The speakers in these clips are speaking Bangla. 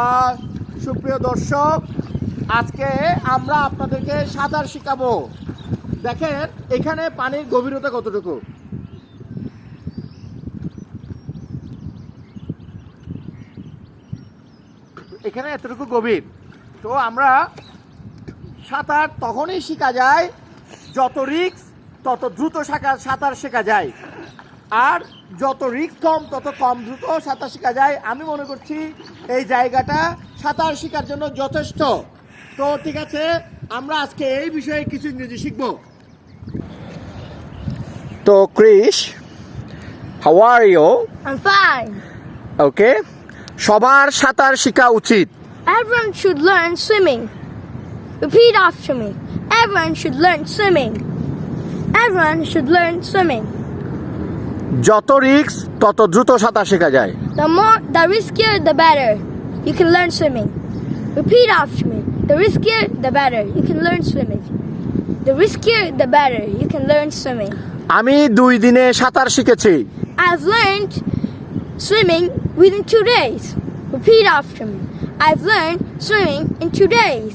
আর সুপ্রিয় দর্শক, আজকে আমরা আপনাদেরকে সাঁতার শেখাবো। দেখেন, এখানে পানির গভীরতা কতটুকু? এখানে এতটুকু গভীর। তো আমরা সাঁতার তখনই শেখা যায়, যত রিক্স তত দ্রুত সাঁতার শেখা যায়। আর যত রিক কম তত কম দ্রুত সাঁতার শেখা যায় আমি মনে করছি এই জায়গাটা সাঁতার শেখার জন্য যথেষ্ট তো ঠিক আছে আমরা আজকে এই বিষয়ে কিছু ইংরেজি শিখব তো ক্রিস হাওয়ার ইউ ওকে সবার সাঁতার শেখা উচিত Everyone should learn swimming. Repeat after me. Everyone should learn swimming. Everyone should learn swimming. যত রিক্স তত দ্রুত সাঁতার শেখা যায়। The more the the better you can learn swimming repeat after me the riskier the better you can learn swimming the riskier the better you can learn swimming আমি দুই দিনে সাঁতার শিখেছি। I have swimming within two days repeat after me I have swimming in two days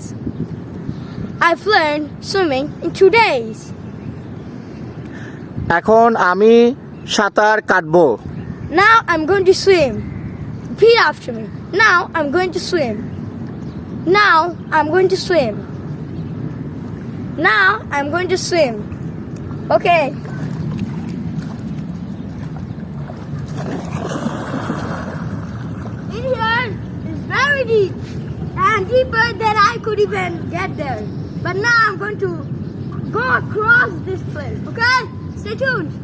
I have learn swimming in two days এখন আমি সাঁতার কাটবো Now I'm going to swim. Repeat after me. Now I'm going to swim. Now I'm going to swim. Now I'm going to swim. Okay. In here is very deep and deeper than I could even get there. But now I'm going to go across this place. Okay? Stay tuned.